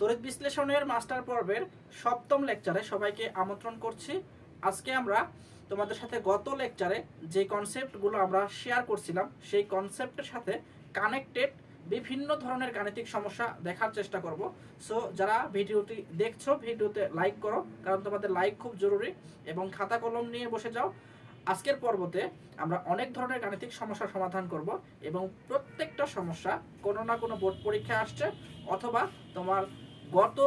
তড়িৎ বিশ্লেষণের মাস্টার পর্বের সপ্তম লেকচারে সবাইকে আমন্ত্রণ করছি। আজকে আমরা তোমাদের সাথে গত লেকচারে যে কনসেপ্টগুলো আমরা শেয়ার করছিলাম, সেই কনসেপ্টের সাথে কানেক্টেড বিভিন্ন ধরনের গাণিতিক সমস্যা দেখার চেষ্টা করব। সো যারা ভিডিওটি দেখছ, ভিডিওতে লাইক করো, কারণ তোমাদের লাইক খুব জরুরি এবং খাতা কলম নিয়ে বসে যাও। আজকের পর্বতে আমরা অনেক ধরনের গাণিতিক সমস্যার সমাধান করব এবং প্রত্যেকটা সমস্যা কোনো না কোনো বোর্ড পরীক্ষায় আসছে অথবা তোমার গত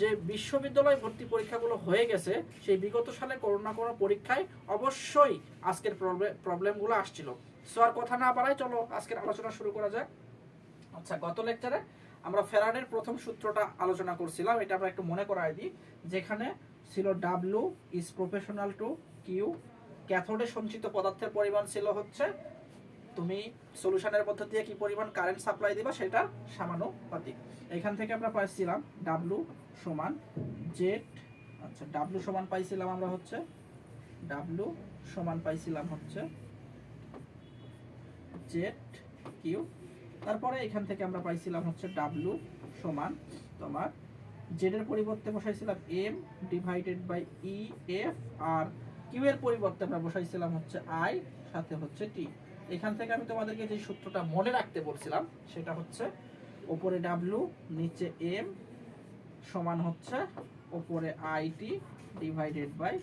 যে বিশ্ববিদ্যালয় ভর্তি পরীক্ষাগুলো হয়ে গেছে, সেই বিগত সালে কোনো না কোনো পরীক্ষায় অবশ্যই আজকের প্রবলেমগুলো আসছিল। সো আর কথা না বাড়াই চলো আজকের আলোচনা শুরু করা যাক। আচ্ছা গত লেকচারে আমরা ফেরাডের প্রথম সূত্রটা আলোচনা করছিলাম, এটা আমরা একটু মনে করাই দিই, যেখানে ছিল W is proportional to Q ক্যাথোডে সঞ্চিত পদার্থের পরিমাণ ছিল হচ্ছে তুমি সলিউশনের মধ্যে দিয়ে কি পরিমাণ কারেন্ট সাপ্লাই দিবা সেটা সমানুপাতিক এখান থেকে আমরা পাইছিলাম ডাব্লু সমান জেড আচ্ছা ডাব্লু সমান পাইছিলাম আমরা হচ্ছে ডাব্লু সমান পাইছিলাম হচ্ছে জেড কিউ তারপরে এখান থেকে আমরা পাইছিলাম হচ্ছে ডাব্লু সমান তোমার জেড এর পরিবর্তে বসাইছিলাম M divided by E F R Q এর পরিবর্তে আমরা বসাইছিলাম হচ্ছে আই সাথে হচ্ছে টি এখান থেকে আমি তোমাদেরকে যে সূত্রটা মনে রাখতে বলছিলাম, সেটা হচ্ছে ওপরে ডাব্লু নিচে এম সমান হচ্ছে ওপরে IT divided by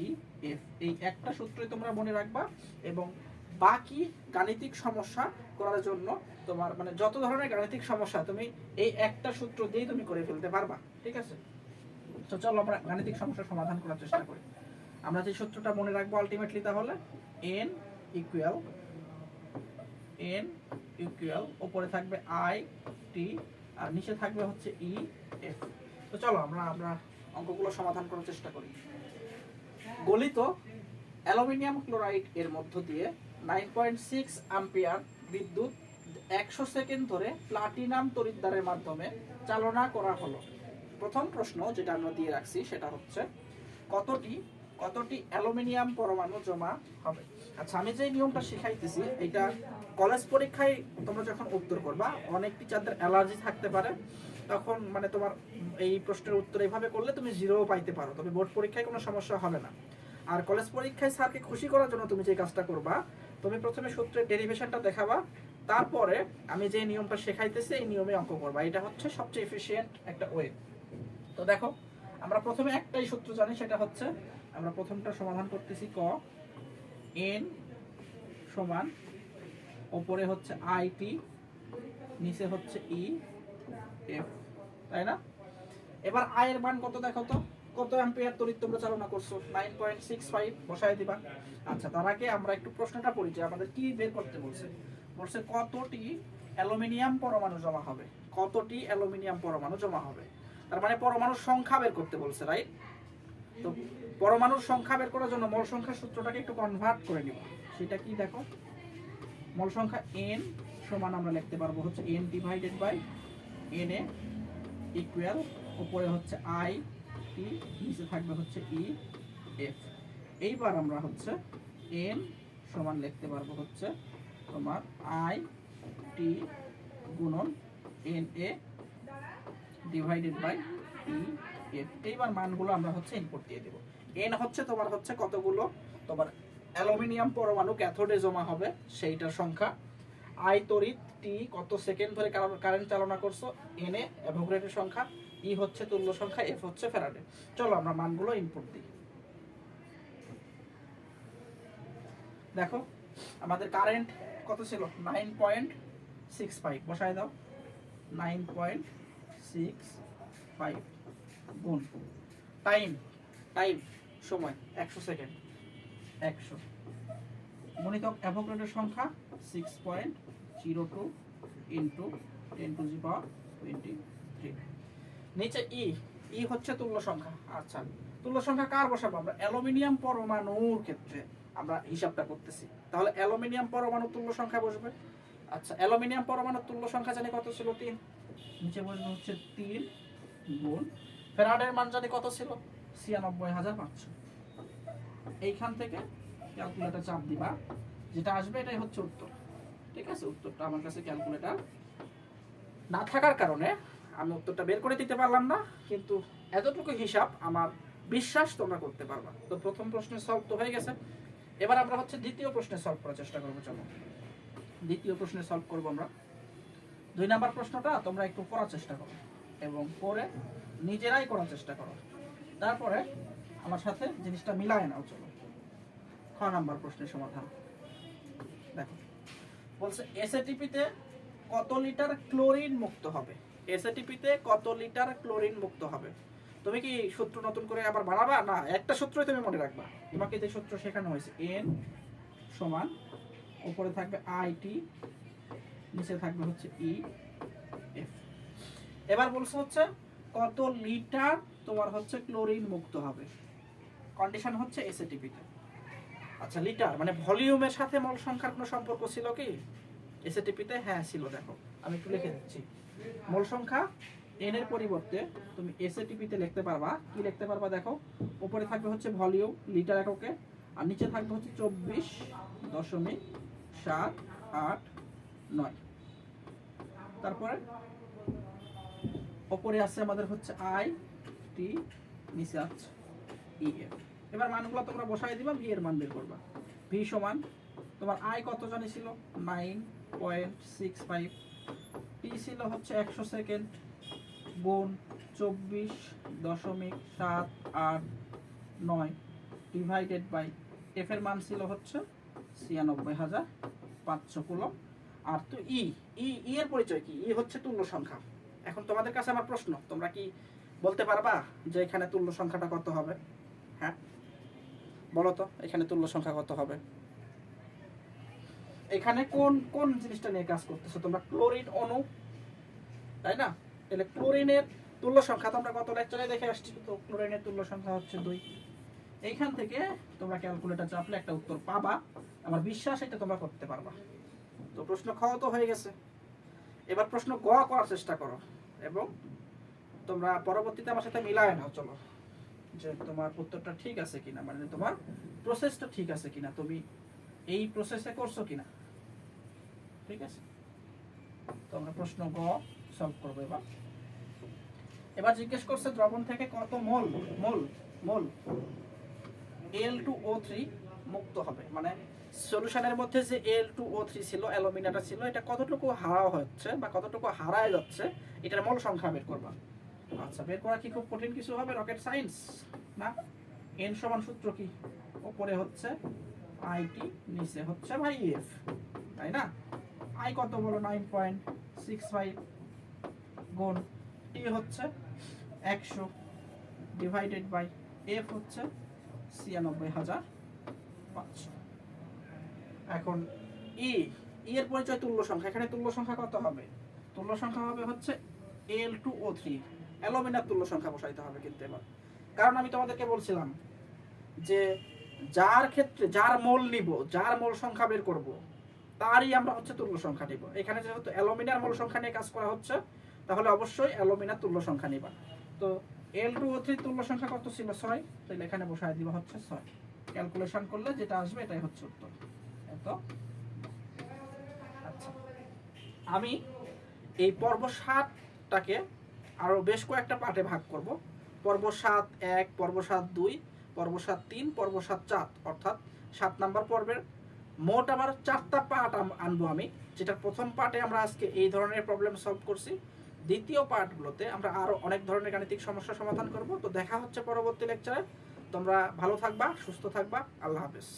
E F এই একটা সূত্রই তোমরা মনে রাখবা এবং বাকি গাণিতিক সমস্যা করার জন্য তোমার মানে যত ধরনের গাণিতিক সমস্যা তুমি এই একটা সূত্র দিয়েই তুমি করে ফেলতে পারবা, ঠিক আছে? তো চলো আমরা গাণিতিক সমস্যার সমাধান করার চেষ্টা করি। আমরা যে সূত্রটা মনে রাখব আলটিমেটলি তাহলে এন ইকুয়াল এন ইকুয়াল উপরে থাকবে আই টি আর নিচে থাকবে হচ্ছে ই এফ তো চলো আমরা আমরা অঙ্কগুলো সমাধান করার চেষ্টা করি। গলিত অ্যালুমিনিয়াম ক্লোরাইড এর মধ্য দিয়ে নাইন পয়েন্ট সিক্স আম্পিয়ার বিদ্যুৎ একশো সেকেন্ড ধরে প্লাটিনাম তড়িৎদ্বারের মাধ্যমে চালনা করা হলো। প্রথম প্রশ্ন যেটা আমরা দিয়ে রাখছি সেটা হচ্ছে, কতটি কতটি অ্যালুমিনিয়াম পরমাণু জমা হবে? আচ্ছা আমি যে নিয়মটা শিখাইতেছি এটা কলেজ পরীক্ষায় তোমরা যখন উত্তর করবা, অনেক টিচারদের অ্যালার্জি থাকতে পারে। তখন মানে তোমার এই প্রশ্নের উত্তর এইভাবে করলে তুমি জিরো পাইতে পারো। তবে বোর্ড পরীক্ষায় কোনো সমস্যা হবে না। আর কলেজ পরীক্ষায় স্যারকে খুশি করার জন্য তুমি যে কাজটা করবা, তুমি প্রথমে সূত্রের ডেরিভেশনটা দেখাবা। তারপরে আমি যে নিয়মটা শেখাইতেছি, এই নিয়মে অঙ্ক করবা। এটা হচ্ছে সবচেয়ে এফিশিয়েন্ট একটা ওয়ে তো দেখো, আমরা প্রথমে একটাই সূত্র জানি, সেটা হচ্ছে, আমরা প্রথমটা সমাধান করতেছি ক এন সমান ওপরে হচ্ছে আইটি নিচে হচ্ছে ই এফ তাই না? এবার আয়ের মান কত দেখো তো? কত অ্যাম্পিয়ার তড়িৎ তোমরা চালনা করছ? নাইন পয়েন্ট সিক্স ফাইভ বসায় দিবা। আচ্ছা তার আগে আমরা একটু প্রশ্নটা পড়ি যে আমাদের কি বের করতে বলছে? বলছে কতটি অ্যালুমিনিয়াম পরমাণু জমা হবে? কতটি অ্যালুমিনিয়াম পরমাণু জমা হবে? তার মানে পরমাণুর সংখ্যা বের করতে বলছে রাইট তো পরমাণুর সংখ্যা বের করার জন্য মোল সংখ্যার সূত্রটাকে একটু কনভার্ট করে নিব। সেটা কি দেখো? মোল সংখ্যা এন সমান আমরা লিখতে পারব হচ্ছে N divided by N A equal উপরে হচ্ছে আই টি নিচে থাকবে হচ্ছে ই এফ এইবার আমরা হচ্ছে এন সমান লিখতে পারব হচ্ছে তোমার আই টি গুণন N A divided by E F এইবার মানগুলো আমরা হচ্ছে ইনপুট দিয়ে দেব। এন হচ্ছে তোমার হচ্ছে কতগুলো? তোমার অ্যালুমিনিয়াম পরমাণু ক্যাথোডে জমা হবে, সেইটার সংখ্যা। আই তড়িৎ টি কত সেকেন্ড ধরে কারেন্ট চালনা করছ? এন এ, অ্যাভোগ্রেটের সংখ্যা। ই হচ্ছে তুল্য সংখ্যা এফ হচ্ছে ফেরাডে চলো আমরা মানগুলো ইনপুট দিই। দেখো, আমাদের কারেন্ট কত ছিল? নাইন পয়েন্ট সিক্স ফাইভ বসায় দাও। নাইন পয়েন্ট সিক্স ফাইভ গুণ। টাইম টাইম সময়। একশো সেকেন্ড। একশো। গণিতক অ্যাভোগ্রেডের সংখ্যা six point zero two into ten to the power twenty three নিচে ই ই হচ্ছে তুল্য সংখ্যা। আচ্ছা তুল্য সংখ্যা কার বসাবো আমরা? অ্যালুমিনিয়াম পরমাণুর ক্ষেত্রে আমরা হিসাবটা করতেছি। তাহলে অ্যালুমিনিয়াম পরমাণু তুল্য সংখ্যা বসবে। আচ্ছা অ্যালুমিনিয়াম পরমাণু তুল্য সংখ্যা জানি কত ছিল? তিন। নিচে বসবে হচ্ছে তিন গুণ। ফেরাডের মান জানি কত ছিল? ছিয়ানব্বই হাজার পাঁচশো। এইখান থেকে ক্যালকুলেটার চাপ দিবা। যেটা আসবে এটাই হচ্ছে উত্তর। ঠিক আছে? উত্তরটা আমার কাছে ক্যালকুলেটার না থাকার কারণে আমি উত্তরটা বের করে দিতে পারলাম না, কিন্তু এতটুকু হিসাব আমার বিশ্বাস তোমরা করতে পারবা। তো প্রথম প্রশ্নের সলভ তো হয়ে গেছে। এবার আমরা হচ্ছে দ্বিতীয় প্রশ্নে সলভ করার চেষ্টা করব, চলো। দ্বিতীয় প্রশ্নে সলভ করব আমরা। দুই নাম্বার প্রশ্নটা তোমরা একটু করার চেষ্টা করো এবং পরে নিজেরাই করার চেষ্টা করো। তারপরে আমার সাথে জিনিসটা মিলায় নাও, চলো। খ নাম্বার প্রশ্নের সমাধান। দেখো, বলছে এসএটিপিতে কত লিটার ক্লোরিন মুক্ত হবে? এসএটিপিতে কত লিটার ক্লোরিন মুক্ত হবে? তুমি কি সূত্র নতুন করে আবার বাড়াবা? না, একটা সূত্রই তুমি মনে রাখবা। তোমাকে যে সূত্র শেখানো হয়েছে এন সমান উপরে থাকবে আইটি নিচে থাকবে হচ্ছে ই এফ এবার বলছে হচ্ছে কত লিটার তোমার হচ্ছে ক্লোরিন মুক্ত হবে? কন্ডিশন হচ্ছে এসএটিপিতে আচ্ছা লিটার মানে ভলিউমের সাথে মল সংখ্যার কোনো সম্পর্ক ছিল কি? এসএটিপিতে হ্যাঁ ছিল, দেখো। আমি একটু লিখে দিচ্ছি। মল সংখ্যা এন এর পরিবর্তে তুমি এসএটিপিতে লিখতে পারবা। কি লিখতে পারবা, দেখো? উপরে থাকবে হচ্ছে ভলিউম, লিটার এককে, আর নিচে থাকবে হচ্ছে চব্বিশ দশমিক সাত আট নয়। তারপরে ওপরে আছে আমাদের হচ্ছে আই টি নিচে আছে ই এফ এবার মানগুলো তোমরা বসাই দিবা ভি এর মান বের করবা। ভি সমান তোমার আই কত জানি ছিল? নাইন পয়েন্ট সিক্স ফাইভ টি ছিল হচ্ছে একশো সেকেন্ড গুণ চব্বিশ দশমিক সাত আট নয় ডিভাইডেড বাই এফ এর মান ছিল হচ্ছে ছিয়ানব্বই হাজার পাঁচশো কুলম আর তো ই ই ই এর পরিচয় কি? ই হচ্ছে তুল্য সংখ্যা। এখন তোমাদের কাছে আমার প্রশ্ন, তোমরা কি বলতে পারবা যে এখানে তুল্য সংখ্যাটা কত হবে? হ্যাঁ? বলো তো এখানে তুল্য সংখ্যা কত হবে? এখানে কোন কোন জিনিসটা নিয়ে কাজ করতেছো? তোমরা ক্লোরিন অণু, তাই না? তাহলে ক্লোরিনের তুল্য সংখ্যা তোমরা গত লেকচারে দেখে আসছি, তো ক্লোরিনের তুল্য সংখ্যা হচ্ছে দুই। এইখান থেকে তোমরা ক্যালকুলেটর চাপলে একটা উত্তর পাবা। আমার বিশ্বাস এটা তোমরা করতে পারবা। তো প্রশ্ন খ তো হয়ে গেছে। এবার প্রশ্ন গ করার চেষ্টা করো। এবং তোমরা পরবর্তীতে আমার সাথে মিলায় নাও, চলো। যে তোমার উত্তরটা ঠিক আছে কিনা মানে তোমার প্রসেসটা ঠিক আছে কিনা, তুমি এই প্রসেসে করছ কিনা। ঠিক আছে? তো আমরা প্রশ্ন গ সলভ করব এবার। এবার জিজ্ঞেস করছে দ্রবণ থেকে কত mole mole mole? L two O three মুক্ত হবে। মানে সলিউশনের মধ্যে যে এল টু ও থ্রি ছিল অ্যালুমিনাটা ছিল, এটা কতটুকু হারা হচ্ছে বা কতটুকু হারায় যাচ্ছে, এটার মোল সংখ্যা বের করবা। আচ্ছা বের করা কি খুব কঠিন কিছু হবে? রকেট সায়েন্স না? এন সমান সূত্র কি? উপরে হচ্ছে আইটি নিচে হচ্ছে ভাই এফ তাই না? আই কত বলো? নাইন পয়েন্ট সিক্স ফাইভ গুণ টি হচ্ছে একশো ডিভাইডেড বাই এফ হচ্ছে ছিয়ানব্বই হাজার পাঁচশো। এখন ই ই এর পরিচয় তুল্য সংখ্যা। এখানে তুল্য সংখ্যা কত হবে? তুল্য সংখ্যা হবে হচ্ছে এল টু ও থ্রি অ্যালোমিনার তুল্য সংখ্যা বসাইতে হবে কিন্তু এবার। কারণ আমি তোমাদেরকে বলছিলাম যে যার ক্ষেত্রে, যার মোল নিব, যার মোল সংখ্যা বের করব, তারই আমরা হচ্ছে তুল্য সংখ্যা নিব। এখানে যেহেতু অ্যালোমিনার মোল সংখ্যা নিয়ে কাজ করা হচ্ছে, তাহলে অবশ্যই অ্যালোমিনার তুল্য সংখ্যা নিবা। তো এল টু ও তুল্য সংখ্যা কত ছিল? ছয়। তাহলে এখানে বসায় দিব হচ্ছে ছয়। ক্যালকুলেশন করলে যেটা আসবে এটাই হচ্ছে উত্তর। এত? আচ্ছা। আমি এই পর্ব সাতটাকে আরও বেশ কয়েকটা পার্টে ভাগ করব। পর্ব সাত এক পর্ব সাত দুই পর্ব সাত তিন পর্ব সাত চার, অর্থাৎ সাত নাম্বার পর্বের মোট আবার চারটা পার্ট আনব আমি, যেটা প্রথম পার্টে আমরা আজকে এই ধরনের প্রবলেম সলভ করছি। দ্বিতীয় পার্টগুলোতে আমরা আরও অনেক ধরনের গাণিতিক সমস্যার সমাধান করব। তো দেখা হচ্ছে পরবর্তী লেকচারে তোমরা ভালো থাকবা, সুস্থ থাকবা। আল্লাহ হাফেজ।